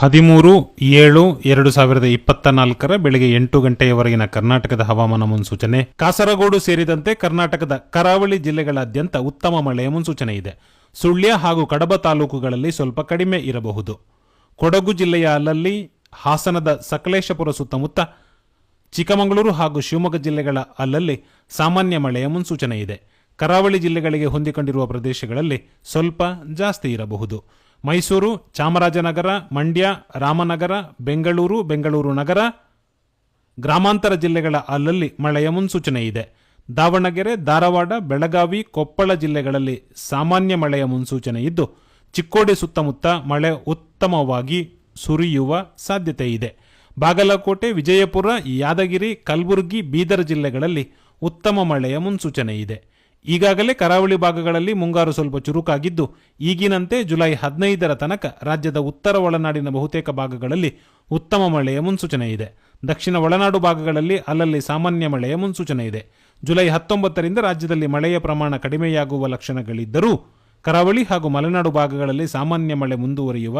ಹದಿಮೂರು, ಏಳು, ಎರಡು ಸಾವಿರದ ಇಪ್ಪತ್ತ ನಾಲ್ಕರ ಬೆಳಗ್ಗೆ ಎಂಟು ಗಂಟೆಯವರೆಗಿನ ಕರ್ನಾಟಕದ ಹವಾಮಾನ ಮುನ್ಸೂಚನೆ. ಕಾಸರಗೋಡು ಸೇರಿದಂತೆ ಕರ್ನಾಟಕದ ಕರಾವಳಿ ಜಿಲ್ಲೆಗಳಾದ್ಯಂತ ಉತ್ತಮ ಮಳೆಯ ಮುನ್ಸೂಚನೆ ಇದೆ. ಸುಳ್ಯ ಹಾಗೂ ಕಡಬ ತಾಲೂಕುಗಳಲ್ಲಿ ಸ್ವಲ್ಪ ಕಡಿಮೆ ಇರಬಹುದು. ಕೊಡಗು ಜಿಲ್ಲೆಯ ಅಲ್ಲಲ್ಲಿ ಹಾಸನದ ಸಕಲೇಶಪುರ ಸುತ್ತಮುತ್ತ, ಚಿಕ್ಕಮಗಳೂರು ಹಾಗೂ ಶಿವಮೊಗ್ಗ ಜಿಲ್ಲೆಗಳ ಅಲ್ಲಲ್ಲಿ ಸಾಮಾನ್ಯ ಮಳೆಯ ಮುನ್ಸೂಚನೆ ಇದೆ. ಕರಾವಳಿ ಜಿಲ್ಲೆಗಳಿಗೆ ಹೊಂದಿಕೊಂಡಿರುವ ಪ್ರದೇಶಗಳಲ್ಲಿ ಸ್ವಲ್ಪ ಜಾಸ್ತಿ ಇರಬಹುದು. ಮೈಸೂರು, ಚಾಮರಾಜನಗರ, ಮಂಡ್ಯ, ರಾಮನಗರ, ಬೆಂಗಳೂರು ಬೆಂಗಳೂರು ನಗರ, ಗ್ರಾಮಾಂತರ ಜಿಲ್ಲೆಗಳ ಅಲ್ಲಲ್ಲಿ ಮಳೆಯ ಮುನ್ಸೂಚನೆ ಇದೆ. ದಾವಣಗೆರೆ, ಧಾರವಾಡ, ಬೆಳಗಾವಿ, ಕೊಪ್ಪಳ ಜಿಲ್ಲೆಗಳಲ್ಲಿ ಸಾಮಾನ್ಯ ಮಳೆಯ ಮುನ್ಸೂಚನೆ ಇದ್ದು, ಚಿಕ್ಕೋಡಿ ಸುತ್ತಮುತ್ತ ಮಳೆ ಉತ್ತಮವಾಗಿ ಸುರಿಯುವ ಸಾಧ್ಯತೆ ಇದೆ. ಬಾಗಲಕೋಟೆ, ವಿಜಯಪುರ, ಯಾದಗಿರಿ, ಕಲಬುರಗಿ, ಬೀದರ್ ಜಿಲ್ಲೆಗಳಲ್ಲಿ ಉತ್ತಮ ಮಳೆಯ ಮುನ್ಸೂಚನೆ ಇದೆ. ಈಗಾಗಲೇ ಕರಾವಳಿ ಭಾಗಗಳಲ್ಲಿ ಮುಂಗಾರು ಸ್ವಲ್ಪ ಚುರುಕಾಗಿದ್ದು, ಈಗಿನಂತೆ ಜುಲೈ ಹದಿನೈದರ ತನಕ ರಾಜ್ಯದ ಉತ್ತರ ಒಳನಾಡಿನ ಬಹುತೇಕ ಭಾಗಗಳಲ್ಲಿ ಉತ್ತಮ ಮಳೆಯ ಮುನ್ಸೂಚನೆ ಇದೆ. ದಕ್ಷಿಣ ಒಳನಾಡು ಭಾಗಗಳಲ್ಲಿ ಅಲ್ಲಲ್ಲಿ ಸಾಮಾನ್ಯ ಮಳೆಯ ಮುನ್ಸೂಚನೆ ಇದೆ. ಜುಲೈ ಹತ್ತೊಂಬತ್ತರಿಂದ ರಾಜ್ಯದಲ್ಲಿ ಮಳೆಯ ಪ್ರಮಾಣ ಕಡಿಮೆಯಾಗುವ ಲಕ್ಷಣಗಳಿದ್ದರೂ ಕರಾವಳಿ ಹಾಗೂ ಮಲೆನಾಡು ಭಾಗಗಳಲ್ಲಿ ಸಾಮಾನ್ಯ ಮಳೆ ಮುಂದುವರಿಯುವ